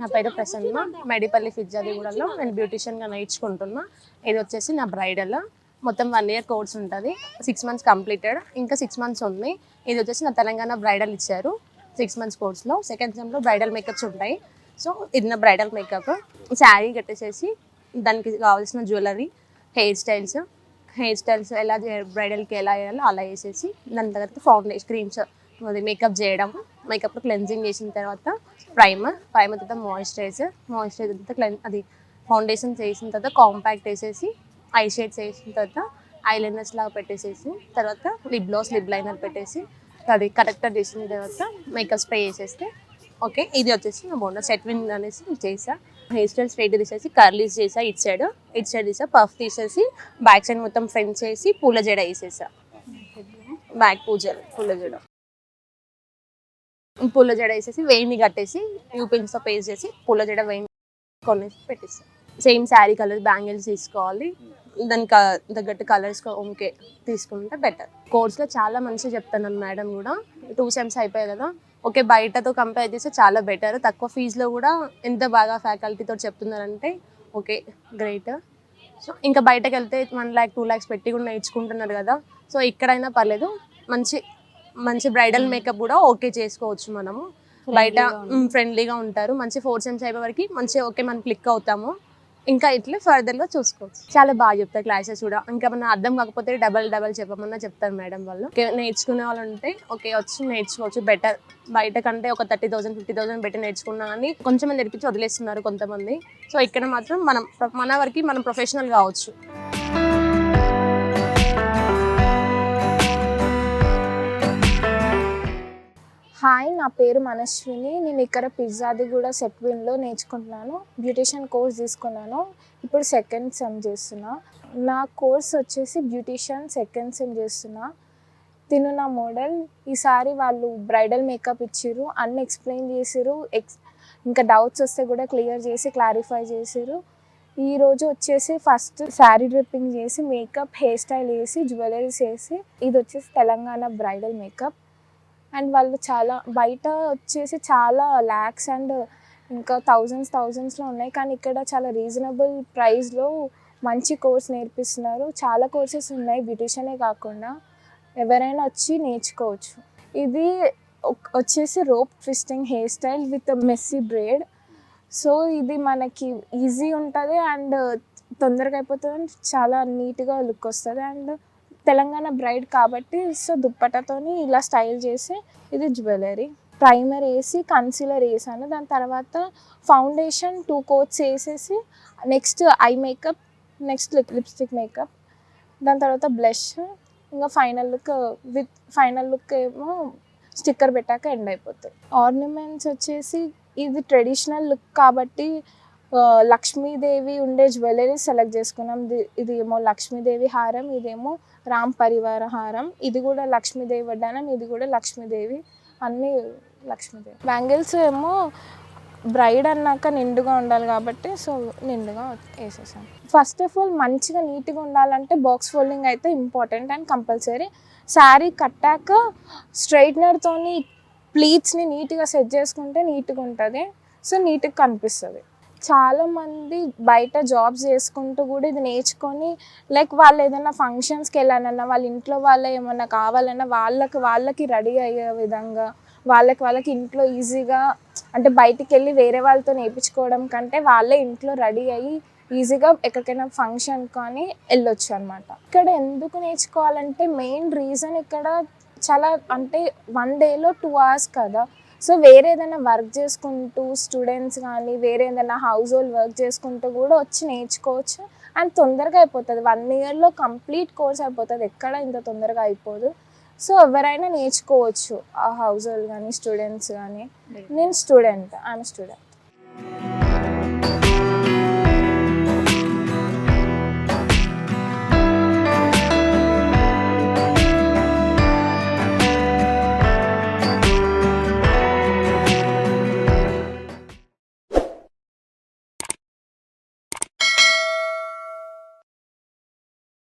నా పేరు ప్రసన్న. మేడిపల్లి ఫిజ్జాదిగూడలో నేను బ్యూటిషియన్గా నేర్చుకుంటున్నా. ఇది వచ్చేసి నా బ్రైడల్. మొత్తం వన్ ఇయర్ కోర్స్ ఉంటుంది. సిక్స్ మంత్స్ కంప్లీటెడ్ ఇంకా సిక్స్ మంత్స్ ఉంది. ఇది వచ్చేసి నా తెలంగాణ బ్రైడల్ ఇచ్చారు. సిక్స్ మంత్స్ కోర్స్లో సెకండ్ సెమ్లో బ్రైడల్ మేకప్స్ ఉంటాయి. సో ఇది నా బ్రైడల్ మేకప్ శారీ కట్టేసేసి దానికి కావాల్సిన jewellery hair styles hair styles ఎలా బ్రైడల్కి ఎలా వేయాలో అలా వేసేసి దాని తర్వాత ఫౌండేషన్ క్రీమ్స్ అది మేకప్ చేయడం మేకప్ క్లెన్జింగ్ చేసిన తర్వాత ప్రైమర్ ప్రైమర్ తర్వాత మాయిశ్చరైజర్ మాయిశ్చరైజర్ తర్వాత క్లెన్ అది ఫౌండేషన్ చేసిన తర్వాత కాంపాక్ట్ వేసేసి ఐ షేడ్స్ వేసిన తర్వాత ఐలైనర్స్ లాగా పెట్టేసేసి తర్వాత లిప్ గ్లాస్ లిప్ లైనర్ పెట్టేసి అది కరెక్టర్ చేసిన తర్వాత మేకప్ స్ప్రే చేసేస్తే ఓకే ఇది వచ్చేసి నా బోండా సెట్ విన్ అనేసి చేసా. హెయిర్ స్టైల్ స్ట్రైట్ తీసేసి కర్లీస్ చేసా ఇట్ సైడ్ ఇట్ సైడ్ తీసా పఫ్ తీసేసి బ్యాక్ సైడ్ మొత్తం ఫ్రెండ్ చేసి పూల జడ వేసేసా. బ్యాక్ పూజలు పూల జడ. పూల జడ వేసేసి వేయిని కట్టేసి యూపిన్స్తో పేస్ట్ చేసి పూల జడ వేయిని కొనేసి పెట్టేసి సేమ్ శారీ కలర్ బ్యాంగిల్స్ తీసుకోవాలి. దానికి క- తగ్గట్టు కలర్స్ ఓకే తీసుకుంటే బెటర్ కోర్స్లో చాలా మంచిగా చెప్తున్నాను మేడం కూడా. టూ సెమ్స్ అయిపోయాయి కదా. ఓకే బయటతో కంపేర్ చేస్తే చాలా బెటర్ తక్కువ ఫీజులో కూడా ఎంత బాగా ఫ్యాకల్టీతో చెప్తున్నారంటే ఓకే గ్రేట్ సో ఇంకా బయటకు వెళ్తే వన్ ల్యాక్ టూ ల్యాక్స్ పెట్టి కూడా నేర్చుకుంటున్నారు కదా. సో ఇక్కడైనా పర్లేదు. మంచి మంచి బ్రైడల్ మేకప్ కూడా ఓకే చేసుకోవచ్చు మనము. బయట ఫ్రెండ్లీగా ఉంటారు. మంచి ఫోర్ సెమ్స్ అయిపోయే వరకు మంచిగా ఓకే మనం క్లిక్ అవుతాము. ఇంకా ఇట్లా ఫర్దర్గా చూసుకోవచ్చు. చాలా బాగా చెప్తారు క్లాసెస్ కూడా. ఇంకా మన అర్థం కాకపోతే డబల్ డబల్ చెప్పమన్నా చెప్తారు మేడం వాళ్ళు. నేర్చుకునే వాళ్ళు ఉంటే ఓకే వచ్చి నేర్చుకోవచ్చు బెటర్ బయట కంటే ఒక థర్టీ థౌసండ్ ఫిఫ్టీ థౌసండ్ పెట్టి నేర్చుకున్నా అని కొంచెం నేర్పించి వదిలేస్తున్నారు కొంతమంది. సో ఇక్కడ మాత్రం మనం మన వరకు మనం ప్రొఫెషనల్ కావచ్చు. హాయ్ నా పేరు మనస్విని నేను ఇక్కడ పిజ్జాది కూడా సెట్విన్లో నేర్చుకుంటున్నాను. బ్యూటిషియన్ కోర్స్ తీసుకున్నాను. ఇప్పుడు సెకండ్ సెమ్ చేస్తున్నా. నా కోర్స్ వచ్చేసి బ్యూటిషియన్ సెకండ్ సెమ్ చేస్తున్నా. తిను నా మోడల్. ఈసారి వాళ్ళు బ్రైడల్ మేకప్ ఇచ్చిర్రు. అన్ని ఎక్స్ప్లెయిన్ చేసారు ఎక్స్ ఇంకా డౌట్స్ వస్తే కూడా క్లియర్ చేసి క్లారిఫై చేసిర్రు. ఈరోజు వచ్చేసి ఫస్ట్ శారీ డ్రిప్పింగ్ చేసి మేకప్ హెయిర్ స్టైల్ వేసి జ్యువెలరీస్ వేసి ఇది వచ్చేసి తెలంగాణ బ్రైడల్ మేకప్. అండ్ వాళ్ళు చాలా బయట వచ్చేసి చాలా ల్యాక్స్ అండ్ ఇంకా థౌజండ్స్ థౌజండ్స్లో ఉన్నాయి. కానీ ఇక్కడ చాలా రీజనబుల్ ప్రైస్లో మంచి కోర్స్ నేర్పిస్తున్నారు. చాలా కోర్సెస్ ఉన్నాయి బ్యూటిషియనే కాకుండా. ఎవరైనా వచ్చి నేర్చుకోవచ్చు. ఇది వచ్చేసి rope twisting hair style with messy braid so ఇది మనకి ఈజీ ఉంటుంది అండ్ తొందరగా అయిపోతుంది అండ్ చాలా నీట్గా లుక్ వస్తుంది అండ్ తెలంగాణ బ్రైడ్ కాబట్టి సో దుప్పటతోని ఇలా స్టైల్ చేసి ఇది జ్యువెలరీ. ప్రైమర్ వేసి కన్సీలర్ వేసాను దాని తర్వాత ఫౌండేషన్ టూ కోట్స్ వేసేసి next eye makeup next lipstick makeup. దాని తర్వాత బ్లష్. ఇంకా final look with final look ఏమో స్టిక్కర్ పెట్టాక ఎండ్ అయిపోతుంది ఆర్నమెంట్స్ వచ్చేసి ఇది ట్రెడిషనల్ లుక్ కాబట్టి లక్ష్మీదేవి ఉండే జ్యువెలరీ సెలెక్ట్ చేసుకున్నాం. ఇది- ఏమో లక్ష్మీదేవి హారం ఇదేమో రామ్ పరివార హారం. ఇది కూడా లక్ష్మీదేవి వడ్డానం ఇది కూడా లక్ష్మీదేవి అన్నీ లక్ష్మీదేవి. బ్యాంగిల్స్ ఏమో బ్రైడ్ అన్నాక నిండుగా ఉండాలి కాబట్టి సో నిండుగా వేసేసాను ఫస్ట్ ఆఫ్ ఆల్ మంచిగా నీట్గా ఉండాలంటే బాక్స్ ఫోల్డింగ్ అయితే ఇంపార్టెంట్ అండ్ కంపల్సరీ శారీ కట్టాక స్ట్రైట్నర్తోని ప్లీట్స్ని నీట్గా సెట్ చేసుకుంటే నీట్గా ఉంటుంది. సో నీట్గా కనిపిస్తుంది. చాలామంది బయట జాబ్స్ చేసుకుంటూ కూడా ఇది నేర్చుకొని లైక్ వాళ్ళు ఏదైనా ఫంక్షన్స్కి వెళ్ళాలన్నా వాళ్ళ ఇంట్లో వాళ్ళ ఏమన్నా కావాలన్నా వాళ్ళకి వాళ్ళకి రెడీ అయ్యే విధంగా వాళ్ళకి వాళ్ళకి ఇంట్లో ఈజీగా అంటే బయటికి వెళ్ళి వేరే వాళ్ళతో నేర్పించుకోవడం కంటే వాళ్ళే ఇంట్లో రెడీ అయ్యి ఈజీగా ఎక్కడికైనా ఫంక్షన్ కానీ వెళ్ళొచ్చు అనమాట ఇక్కడ ఎందుకు నేర్చుకోవాలంటే మెయిన్ రీజన్ ఇక్కడ చాలా అంటే వన్ డేలో టూ అవర్స్ కదా. సో వేరే ఏదైనా వర్క్ చేసుకుంటూ స్టూడెంట్స్ కానీ వేరే ఏదైనా హౌస్ హోల్డ్ వర్క్ చేసుకుంటూ కూడా వచ్చి నేర్చుకోవచ్చు. అండ్ తొందరగా అయిపోతుంది. వన్ ఇయర్లో కంప్లీట్ కోర్స్ అయిపోతుంది. ఎక్కడ ఇంత తొందరగా అయిపోదు. సో ఎవరైనా నేర్చుకోవచ్చు. ఆ హౌస్ హోల్డ్ కానీ స్టూడెంట్స్ కానీ. నేను స్టూడెంట్. I'm student